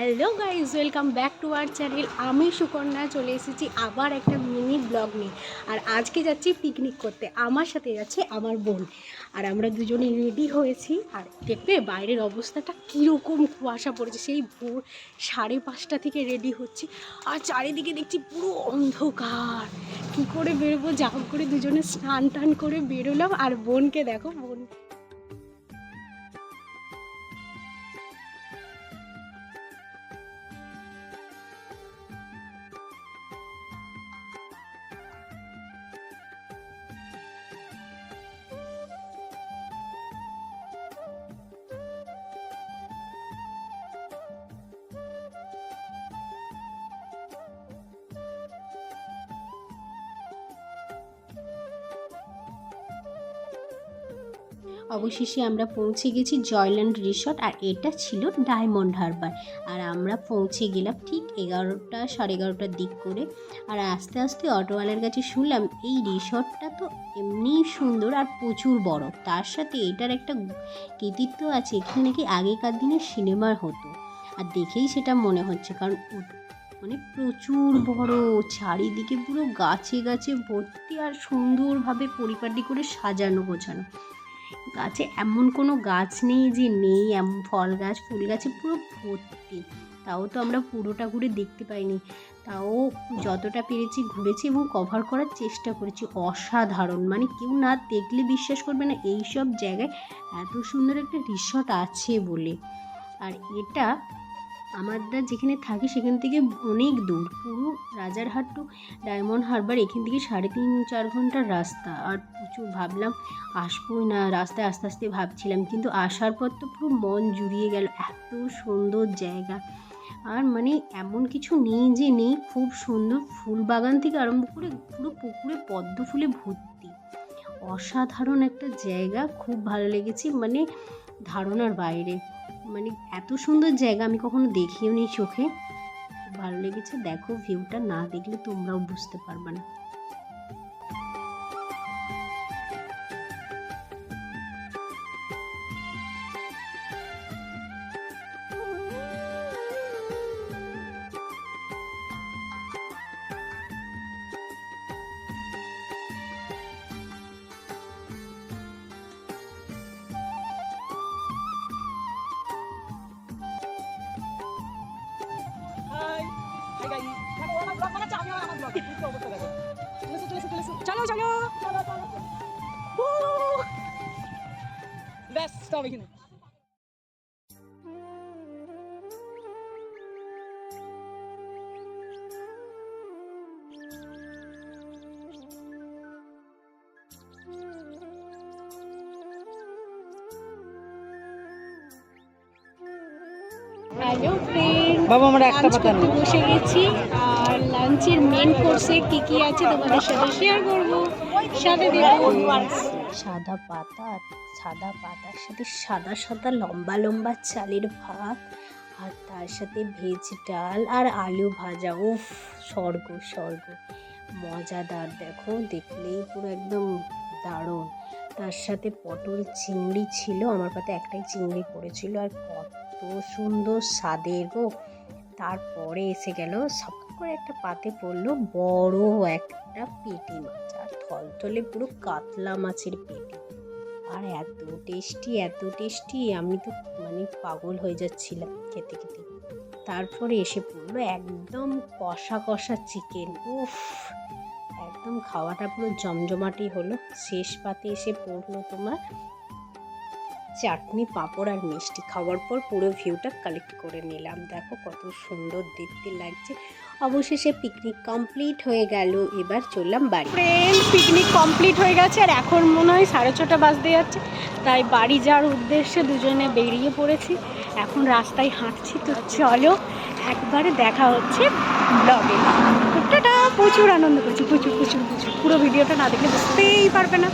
Hello guys welcome back to our channel. আমি সুকন্যা, চলে এসেছি আবার একটা মিনি ব্লগ নিয়ে। আর আজকে যাচ্ছি পিকনিক করতে। আমার সাথে যাচ্ছে আমার বোন। আর আমরা দুজনে রেডি হয়েছি। আর দেখবে বাইরের অবস্থাটা কীরকম কুয়াশা পড়েছে। সেই ভোর সাড়ে পাঁচটা থেকে রেডি হচ্ছি। আর চারিদিকে দেখছি পুরো অন্ধকার। কী করে বেরোবো? যা করে দুজনে স্নান টান করে বেরোলাম। আর বোনকে দেখো, বোন অবশেষে আমরা পৌঁছে গেছি জয়ল্যান্ড রিসর্ট, আর এটা ছিল ডায়মন্ড হারবার। আর আমরা পৌঁছে গেলাম ঠিক এগারোটা, সাড়ে এগারোটার দিক করে। আর আস্তে আস্তে অটোওয়ালার কাছে শুনলাম, এই রিসর্টটা তো এমনিই সুন্দর আর প্রচুর বড়। তার সাথে এটার একটা কৃতিত্ব আছে, এখানে নাকি আগেকার দিনে সিনেমার হতো। আর দেখেই সেটা মনে হচ্ছে, কারণ মানে প্রচুর বড়, চারিদিকে পুরো গাছে গাছে ভর্তি আর সুন্দরভাবে পরিপাটি করে সাজানো গোছানো। গাছে এমন কোনো গাছ নেই যে নেই, এমন ফল গাছ, ফুল গাছে পুরো ভর্তি। তাও তো আমরা পুরোটা ঘুরে দেখতে পাইনি। তাও যতটা পেরেছি ঘুরেছি এবং কভার করার চেষ্টা করেছি। অসাধারণ। মানে কেউ না দেখলে বিশ্বাস করবে না এই সব জায়গায় এত সুন্দর একটা রিসর্ট আছে বলে। আর এটা আমরা যেখানে থাকি সেখান থেকে অনেক দূর। পুরো রাজারহাট টু ডায়মন্ড হারবার এখান থেকে সাড়ে তিন, চার ঘণ্টার রাস্তা। আর প্রচুর ভাবলাম, আসবোই না। রাস্তায় আস্তে আস্তে ভাবছিলাম, কিন্তু আসার পর তো পুরো মন জুড়িয়ে গেল। এত সুন্দর জায়গা। আর মানে এমন কিছু নেই যে নেই, খুব সুন্দর। ফুল বাগান থেকে আরম্ভ করে পুরো পুকুরে পদ্ম ফুলে ভর্তি। অসাধারণ একটা জায়গা। খুব ভালো লেগেছে মানে ধারণার বাইরে। মানে এত সুন্দর জায়গা আমি কখনো দেখিও নি চোখে। ভালো লেগেছে, দেখো ভিউটা না দেখলে তোমরাও বুঝতে পারবে না। চলো চলো! ব্যাস স্টপ এখানে। বাবা আমরা একটা পাতা বসে গেছি। লাঞ্চের মেন কোর্সে কি কি আছে তোমাদের সাথে শেয়ার করব? সাথে সাদা পাতা সাদা পাতার সাথে সাদা সাদা লম্বা লম্বা চালের ভাত আর তার সাথে ভেজ ডাল আর আলু ভাজা। উফ, স্বর্গ স্বর্গ। মজাদার, দেখো, দেখলেই পুরো একদম দারুণ। তার সাথে পটল চিংড়ি ছিল, আমার পাতে একটাই চিংড়ি পড়েছিল আর কত সুন্দর স্বাদের গো। তারপরে এসে গেল সব করে একটা পাতে পড়ল বড় একটা পেটি মাছ, আর থলথলে পুরো কাতলা মাছের পেটি। আর এত টেস্টি এত টেস্টি, আমি তো মানে পাগল হয়ে যাচ্ছিলাম খেতে খেতে। তারপরে এসে পড়ল একদম কষা কষা চিকেন উফ! একদম খাওয়াটা পুরো জমজমাটি হলো। শেষ পাতে এসে পড়ল তোমার চাটনি, পাঁপড় আর মিষ্টি। খাওয়ার পর পুরো ভিউটা কালেক্ট করে নিলাম। দেখো কত সুন্দর দেখতে লাগছে। অবশেষে পিকনিক কমপ্লিট হয়ে গেল, এবার চললাম বাড়ি। ফ্রেন্ড পিকনিক কমপ্লিট হয়ে গেছে, আর এখন মনে হয় সাড়ে ছটা বাজতে যাচ্ছে, তাই বাড়ি যাওয়ার উদ্দেশ্যে দুজনে বেরিয়ে পড়েছি। এখন রাস্তায় হাঁটছি তো চলো, একবারে দেখা হচ্ছে ব্লগে টাটা, প্রচুর আনন্দ করছি, প্রচুর প্রচুর প্রচুর। পুরো ভিডিওটা না দেখলে বুঝতেই পারবে না।